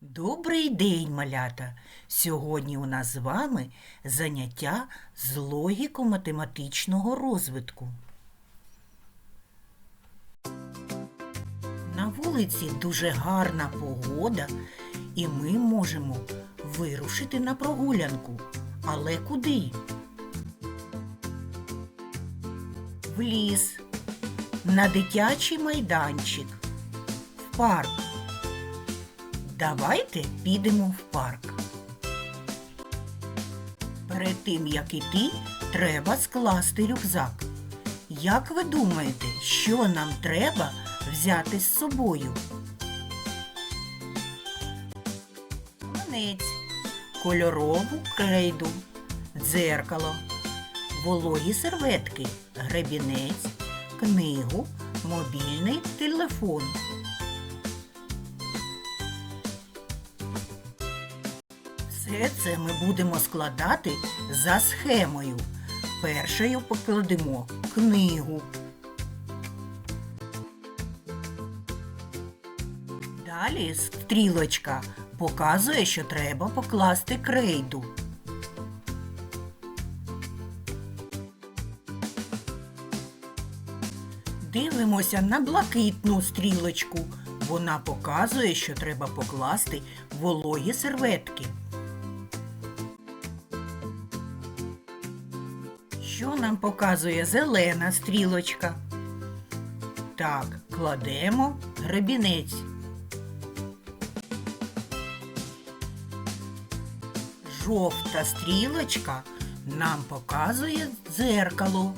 Добрий день, малята! Сьогодні у нас з вами заняття з логіко-математичного розвитку. На вулиці дуже гарна погода, і ми можемо вирушити на прогулянку. Але куди? В ліс, на дитячий майданчик, в парк. Давайте підемо в парк. Перед тим, як іти, треба скласти рюкзак. Як ви думаєте, що нам треба взяти з собою? Манець, кольорову крейду, дзеркало, вологі серветки, гребінець, книгу, мобільний телефон. Все це ми будемо складати за схемою. Першою покладемо книгу. Далі стрілочка показує, що треба покласти крейду. Дивимося на блакитну стрілочку. Вона показує, що треба покласти вологі серветки. Що нам показує зелена стрілочка? Так, кладемо гребінець. Жовта стрілочка нам показує дзеркало.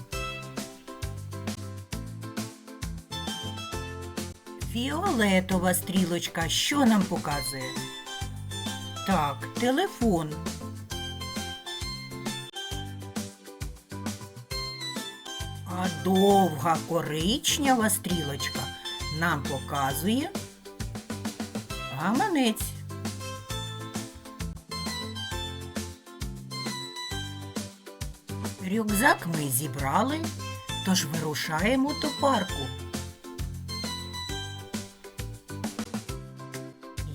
Фіолетова стрілочка що нам показує? Так, телефон. А довга коричнева стрілочка нам показує гаманець. Рюкзак ми зібрали, тож вирушаємо до парку.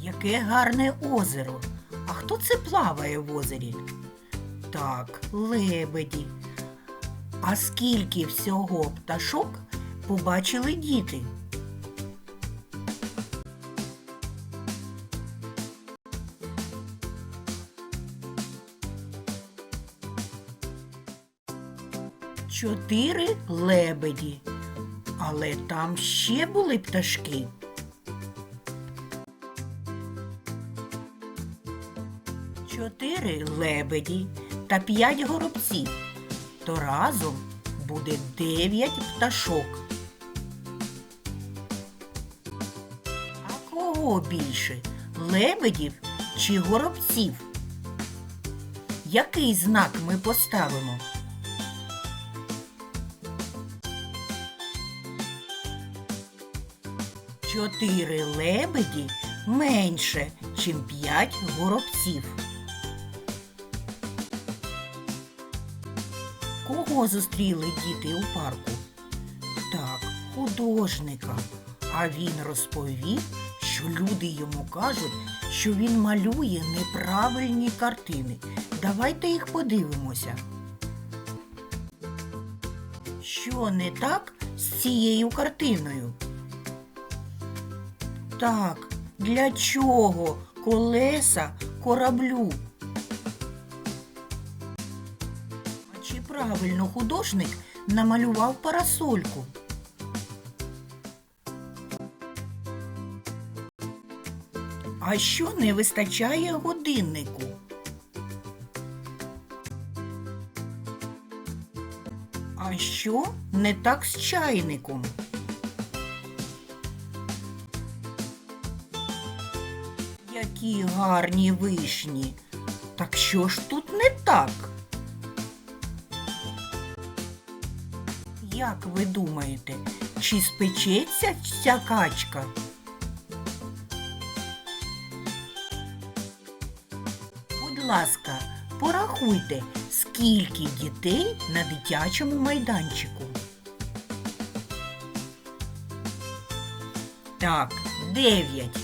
Яке гарне озеро. А хто це плаває в озері? Так, лебеді. А скільки всього пташок побачили діти? Чотири лебеді. Але там ще були пташки. Чотири лебеді та п'ять горобців. То разом буде дев'ять пташок. А кого більше? Лебедів чи горобців? Який знак ми поставимо? Чотири лебеді менше, чим п'ять горобців. Кого зустріли діти у парку? Так, художника. А він розповів, що люди йому кажуть, що він малює неправильні картини. Давайте їх подивимося. Що не так з цією картиною? Так, для чого колеса кораблю? Правильно художник намалював парасольку? А що не вистачає годиннику? А що не так з чайником? Які гарні вишні. Так що ж тут не так? Як ви думаєте, чи спечеться ця качка? Будь ласка, порахуйте, скільки дітей на дитячому майданчику. Так, дев'ять.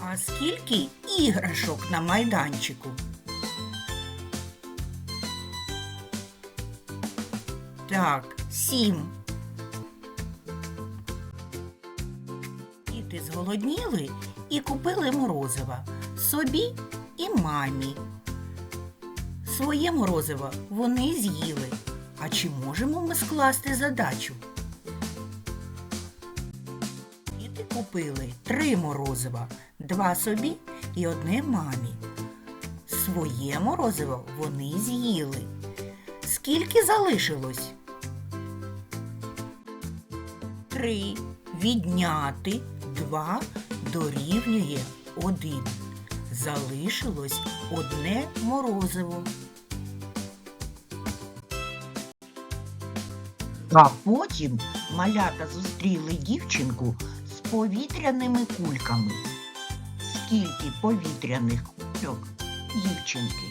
А скільки іграшок на майданчику? Так, сім. Діти зголодніли і купили морозива собі і мамі. Своє морозиво вони з'їли. А чи можемо ми скласти задачу? Діти купили три морозива, два собі і одне мамі. Своє морозиво вони з'їли. Скільки залишилось? Три відняти два дорівнює один. Залишилось одне морозиво. А потім малята зустріли дівчинку з повітряними кульками. Скільки повітряних кульок дівчинки?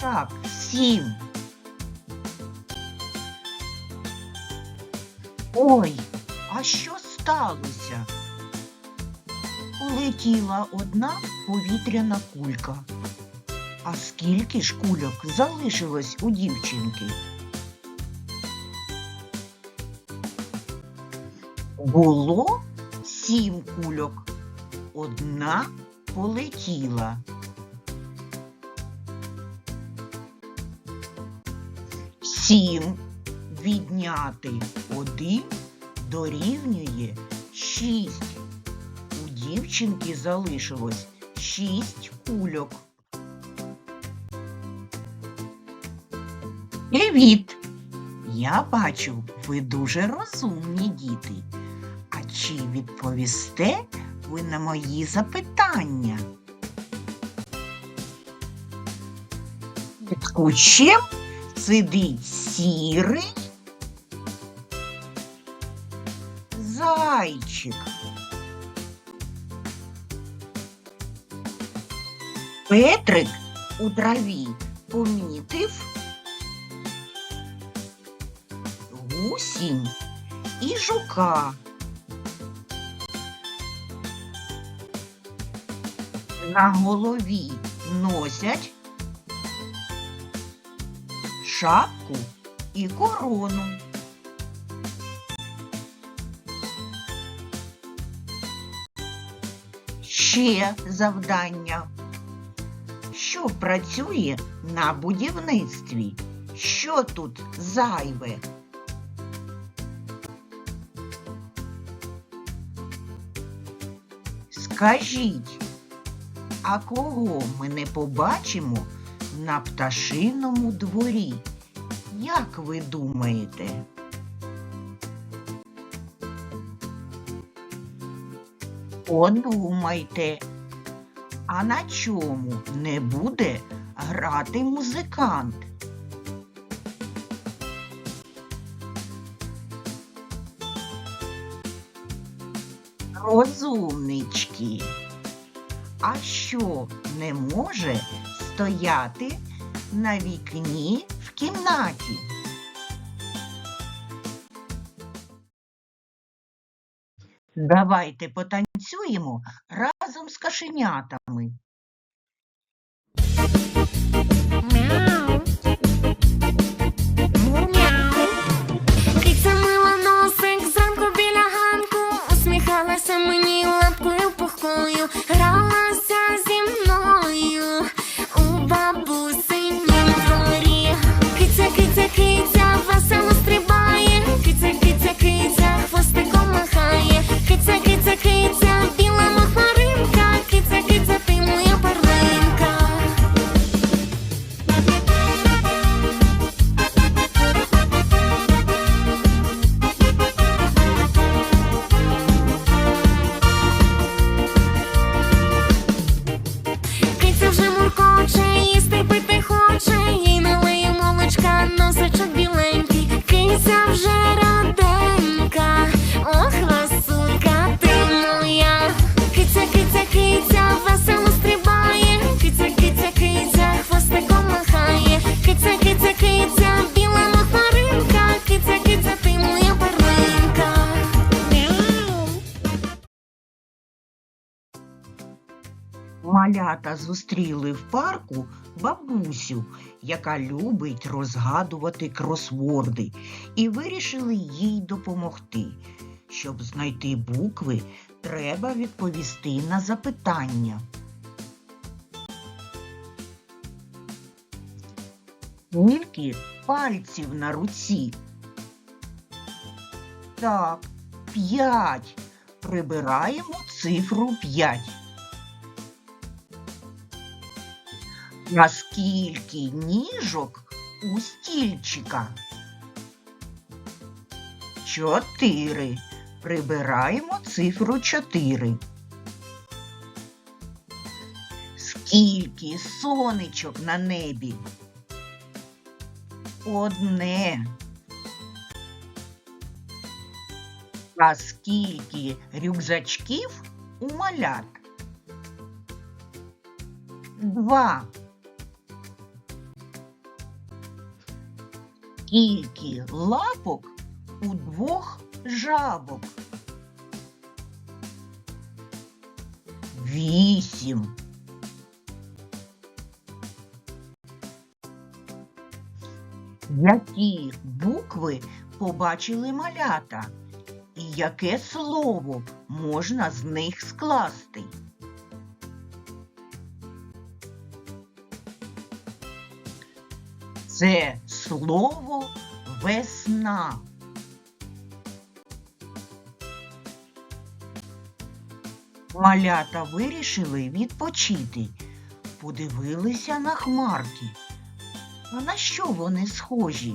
Так, сім. Ой, а що сталося? Улетіла одна повітряна кулька. А скільки ж кульок залишилось у дівчинки? Було сім кульок. Одна полетіла. Сім відняти один дорівнює шість. У дівчинки залишилось шість кульок. Привіт! Я бачу, ви дуже розумні діти. А чи відповісте ви на мої запитання? Під кущем сидить сірий зайчик. Петрик у траві помітив гусінь і жука. На голові носять шапку і корону. Ще завдання. Що працює на будівництві? Що тут зайве? Скажіть, а кого ми не побачимо на пташиному дворі? Як ви думаєте? Подумайте, а на чому не буде грати музикант? Розумнички. А що не може стояти на вікні в кімнаті? Давайте потанцюємо разом з кошенятами. Малята зустріли в парку бабусю, яка любить розгадувати кросворди, і вирішили їй допомогти. Щоб знайти букви, треба відповісти на запитання. Скільки пальців на руці? Так, п'ять. Прибираємо цифру п'ять. На скільки ніжок у стільчика? Чотири. Прибираємо цифру чотири. Скільки сонечок на небі? Одне. А скільки рюкзачків у малят? Два. Скільки лапок у двох жабок? Вісім. Які букви побачили малята? І яке слово можна з них скласти? Це слово весна. Малята вирішили відпочити, подивилися на хмарки. А на що вони схожі?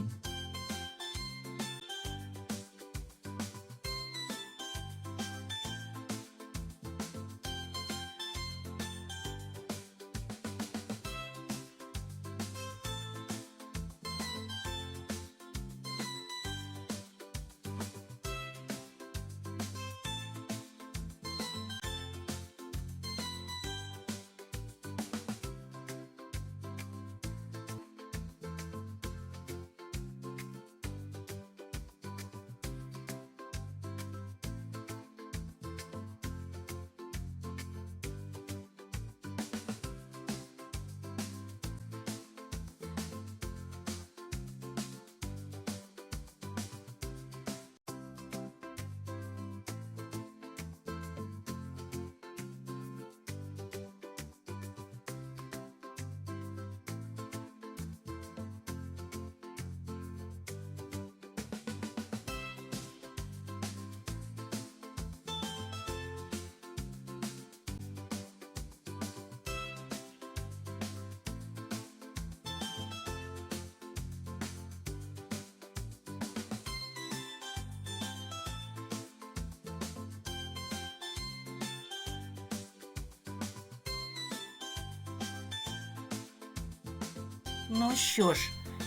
Ну що ж,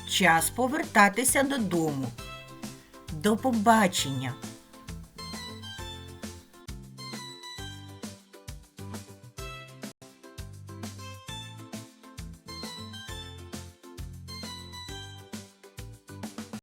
час повертатися додому. До побачення,